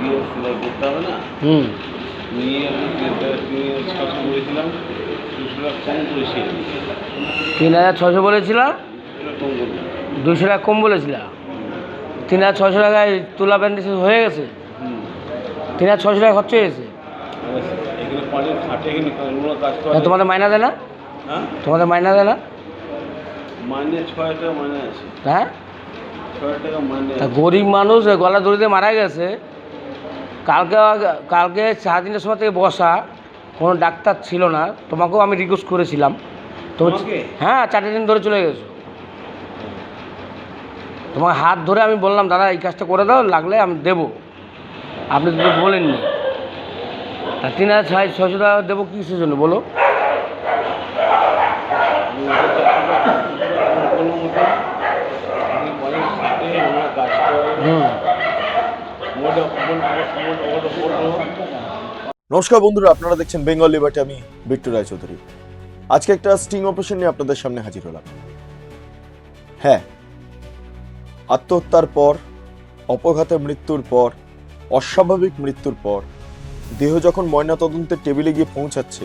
দিয়ে সেলাই করতে হবে না হুম নিয়ে আমি করেছিলাম। তিন হাজার ছশো বলেছিল? এটা কম করলাম দুশো টাকা কম বলেছিল? তিন হাজার ছশো টাকায় তুলা ব্যান্ডেজ হয়ে গেছে? তিন হাজার ছশো টাকা খরচ হয়ে তা তোমাদের মাইনা দেয় না? হ্যাঁ? তোমাদের মাইনা দেয় না? মাইনে ছয় টাকা মাইনে আছে। হ্যাঁ? গরিব মানুষ গলা দড়িতে মারা গেছে। কালকে কালকে সাড়ে তিনটার সময় থেকে বসা কোনো ডাক্তার ছিল না। তোমাকেও আমি রিকোয়েস্ট করেছিলাম। তো হ্যাঁ চারটে দিন ধরে চলে গেছো। তোমার হাত ধরে আমি বললাম দাদা এই কাজটা করে দাও লাগলে আমি দেবো। আপনি তো বলেননি। তা তিন হাজার ছয় ছশো টাকা দেবো কিসের জন্য বলো আমি ওটা চারশো টাকা কোনো মতো এখানে পানির খাটে আমরা কাজ করে হুম মোটা মোটা মোটা নমস্কার বন্ধুরা, আপনারা দেখছেন বেঙ্গল লিবার্টি, আমি বিট্টু রায়চৌধুরী আজকে একটা স্টিং অপারেশন নিয়ে আপনাদের সামনে হাজির হলাম। হ্যাঁ আত্মহত্যার পর, অপঘাতে মৃত্যুর পর, অস্বাভাবিক মৃত্যুর পর, দেহ যখন ময়নাতদন্তের টেবিলে গিয়ে পৌঁছাচ্ছে,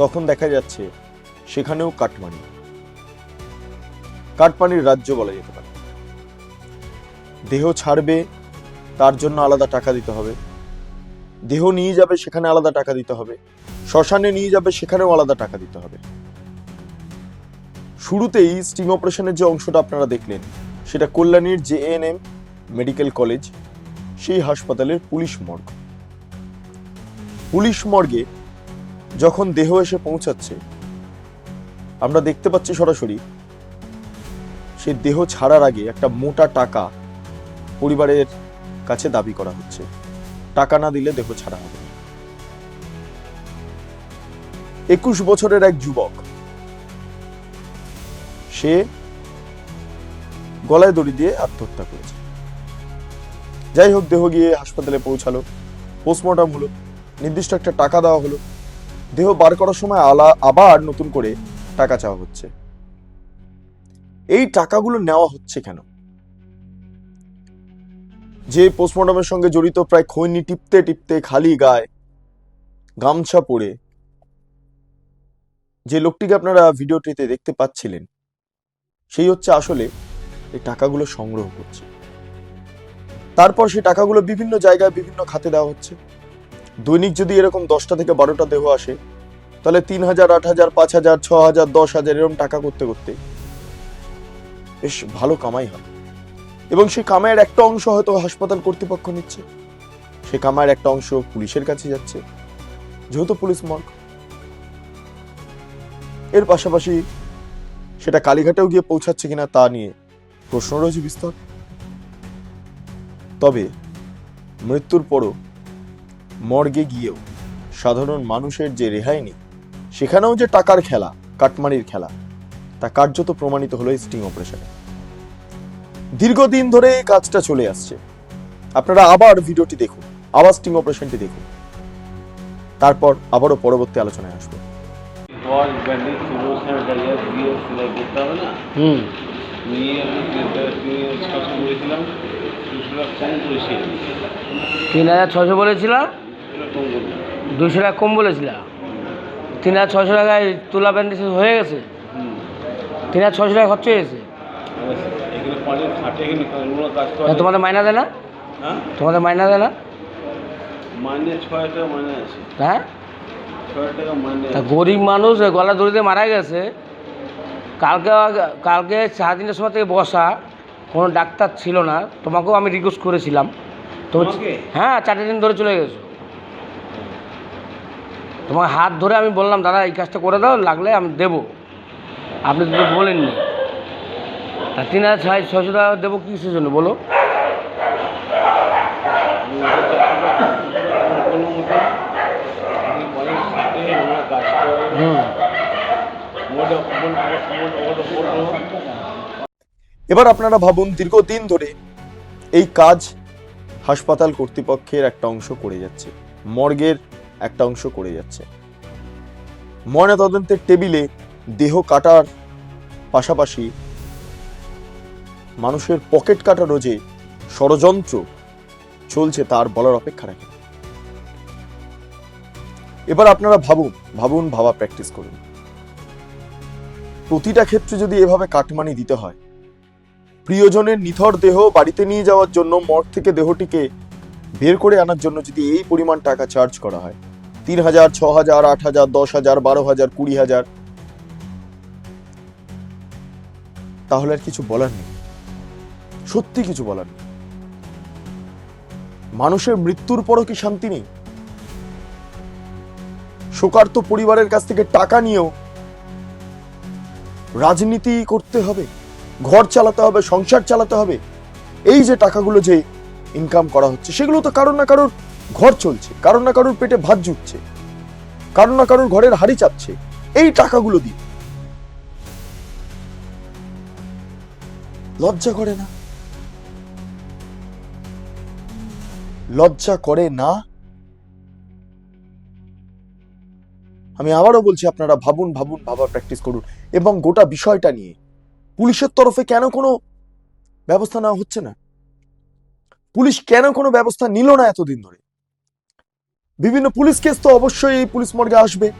তখন দেখা যাচ্ছে সেখানেও কাটমানি কাটমানির রাজ্য বলা যেতে পারে। দেহ ছাড়বে তার জন্য আলাদা টাকা দিতে হবে। দেহ নিয়ে যাবে, সেখানে আলাদা টাকা দিতে হবে। শ্মশানে নিয়ে যাবে, সেখানেও আলাদা টাকা দিতে হবে। শুরুতেই স্টিং অপারেশনের যে অংশটা আপনারা দেখলেন, সেটা কল্যাণীর J N M medical college, সেই হাসপাতালের পুলিশ মর্গ। পুলিশ মর্গে যখন দেহ এসে পৌঁছাচ্ছে, আমরা দেখতে পাচ্ছি সরাসরি সেই দেহ ছাড়ার আগে একটা মোটা টাকা পরিবারের কাছে দাবি করা হচ্ছে। টাকা না দিলে দেহ ছাড়া হবে একুশ বছরের এক যুবক, সে গলায় দড়ি দিয়ে আত্মহত্যা করেছে। যাই হোক, দেহ গিয়ে হাসপাতালে পৌঁছালো। পোস্টমর্টম হলো, নির্দিষ্ট একটা টাকা দেওয়া হলো। দেহ বার করার সময় আলা, আবার নতুন করে টাকা চাওয়া হচ্ছে। এই টাকাগুলো নেওয়া হচ্ছে কেন? যে পোস্টমর্টমের সঙ্গে জড়িত প্রায় খৈনি টিপতে টিপতে খালি গায়ে গামছা পরে। যে লোকটিকে আপনারা ভিডিওটিতে দেখতে পাচ্ছিলেন, সেই হচ্ছে আসলে এই টাকাগুলো সংগ্রহ করছে। তারপর সেই টাকাগুলো বিভিন্ন জায়গায় বিভিন্ন খাতে দেওয়া হচ্ছে। দৈনিক যদি এরকম দশটা থেকে বারোটা দেহ আসে, তাহলে তিন হাজার, আট হাজার, পাঁচ হাজার, ছ হাজার, দশ হাজার এরকম টাকা করতে করতে বেশ ভালো কামাই হয় এবং সেই কামায়ের একটা অংশ হয়তো হাসপাতাল কর্তৃপক্ষ নিচ্ছে। সে কামায়ের একটা অংশ পুলিশের কাছে যাচ্ছে, যেহেতু পুলিশ মর্গ। এর পাশাপাশি সেটা কালীঘাটেও গিয়ে পৌঁছাচ্ছে কিনা তা নিয়ে প্রশ্ন রয়েছে বিস্তর। তবে মৃত্যুর পরও মর্গে গিয়েও সাধারণ মানুষের যে রেহাই নেই, সেখানেও যে টাকার খেলা, কাটমারির খেলা, তা কার্যত প্রমাণিত হলো স্টিং অপারেশনে। দীর্ঘদিন ধরে এই কাজটা চলে আসছে। আপনারা আবার ভিডিওটি দেখুন আবার স্টিং অপারেশনটি দেখুন। তারপর আবারও পরবর্তী আলোচনায় আসব। তিনি হাজার ছশো বলেছিল? দুশো টাকা কম বলেছিল? তিন হাজার ছশো টাকায় তুলা ব্যান্ডেজ হয়ে গেছে? তিন হাজার ছশো টাকা খরচ হয়ে গেছে? এখানে খাটে এখানে কাজগুলো কাজ করে। তোমাদের মাইনা দেয় না? হ্যাঁ? তোমাদের মাইনা দেয় না? মাইনে ছয় টাকা মাইনে আছে। হ্যাঁ? ছয় টাকা মাইনে তা গরিব মানুষ গলা দড়িতে মারা গেছে কালকে কালকে সাড়ে তিনটার সময় থেকে বসা কোনো ডাক্তার ছিল না তোমাকেও আমি রিকোয়েস্ট করেছিলাম। তো হ্যাঁ চারটে দিন ধরে চলে গেছো। তোমার হাত ধরে আমি বললাম দাদা এই কাজটা করে দাও লাগলে আমি দেবো। আপনি তো বলেননি। তা তিন হাজার ছয় ছশো টাকা দেবো কিসের জন্য? বলো। এবার আপনারা ভাবুন, দীর্ঘদিন ধরে এই কাজ হাসপাতাল কর্তৃপক্ষের একটা অংশ করে যাচ্ছে, মর্গের একটা অংশ করে যাচ্ছে। ময়নাতদন্তের টেবিলে দেহ কাটার পাশাপাশি মানুষের পকেট কাটারও যে ষড়যন্ত্র চলছে তার বলার অপেক্ষা রাখে এবার আপনারা ভাবুন ভাবুন, ভাবা প্র্যাকটিস করুন। প্রতিটা ক্ষেত্রে যদি এভাবে কাটমানি দিতে হয়, প্রিয়জনের নিথর দেহ বাড়িতে নিয়ে যাওয়ার জন্য মঠ থেকে দেহটিকে বের করে আনার জন্য যদি এই পরিমাণ টাকা চার্জ করা হয়, তিন হাজার, ছ হাজার, আট হাজার, দশ হাজার, বারো হাজার, কুড়ি হাজার, তাহলে আর কিছু বলার নেই। সত্যি কিছু বলার মানুষের মৃত্যুর পরও কি শান্তি নেই? শোকার্ত পরিবারের কাছ থেকে টাকা নিয়েও রাজনীতি করতে হবে, ঘর চালাতে হবে, সংসার চালাতে হবে, এই যে টাকাগুলো যে ইনকাম করা হচ্ছে, সেগুলো তো কারোর না কারোর ঘর চলছে, কারোর না কারোর পেটে ভাত জুটছে, কারোর না কারোর ঘরের হাড়ি চাচ্ছে এই টাকাগুলো দিয়ে। লজ্জা করে না? লজ্জা করে না? আমি আবারও বলছি, আপনারা ভাবুন ভাবুন, ভাবা প্র্যাকটিস করুন। এবং গোটা বিষয়টা নিয়ে, পুলিশের তরফে কেন কোনো ব্যবস্থা নেওয়া হচ্ছে না? পুলিশ কেন কোনো ব্যবস্থা নিল না এতদিন ধরে? বিভিন্ন পুলিশ কেস তো অবশ্যই এই পুলিশ মর্গে আসবে।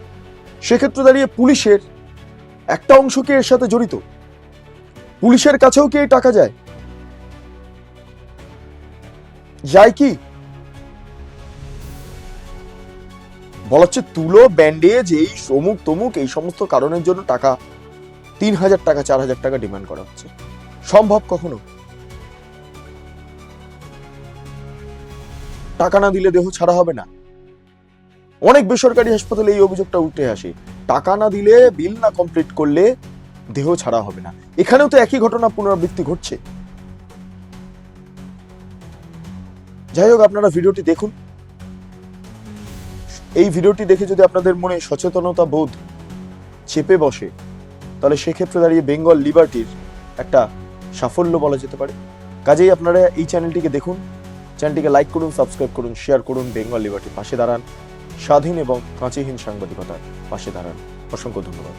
সেক্ষেত্রে দাঁড়িয়ে পুলিশের একটা অংশ কি এর সাথে জড়িত? পুলিশের কাছেও কি এই টাকা যায়? যায় কি? বলা হচ্ছে তুলো ব্যান্ডেজ এই অমুক তমুক, এই সমস্ত কারণের জন্য টাকা, তিন হাজার টাকা, চার হাজার টাকা ডিমান্ড করা হচ্ছে। সম্ভব কখনো? টাকা না দিলে দেহ ছাড়া হবে না। অনেক বেসরকারি হাসপাতালে এই অভিযোগটা উঠে আসে। টাকা না দিলে বিল না কমপ্লিট করলে দেহ ছাড়া হবে না। এখানেও তো একই ঘটনা পুনরাবৃত্তি ঘটছে। যাই হোক, আপনারা ভিডিওটি দেখুন। এই ভিডিওটি দেখে যদি আপনাদের মনে সচেতনতা বোধ চেপে বসে, তাহলে সেক্ষেত্রে দাঁড়িয়ে বেঙ্গল লিবার্টির একটা সাফল্য বলা যেতে পারে। কাজেই আপনারা এই চ্যানেলটিকে দেখুন, চ্যানেলটিকে লাইক করুন সাবস্ক্রাইব করুন শেয়ার করুন বেঙ্গল লিবার্টির পাশে দাঁড়ান। স্বাধীন এবং কাঁচিহীন সাংবাদিকতার পাশে দাঁড়ান। অসংখ্য ধন্যবাদ।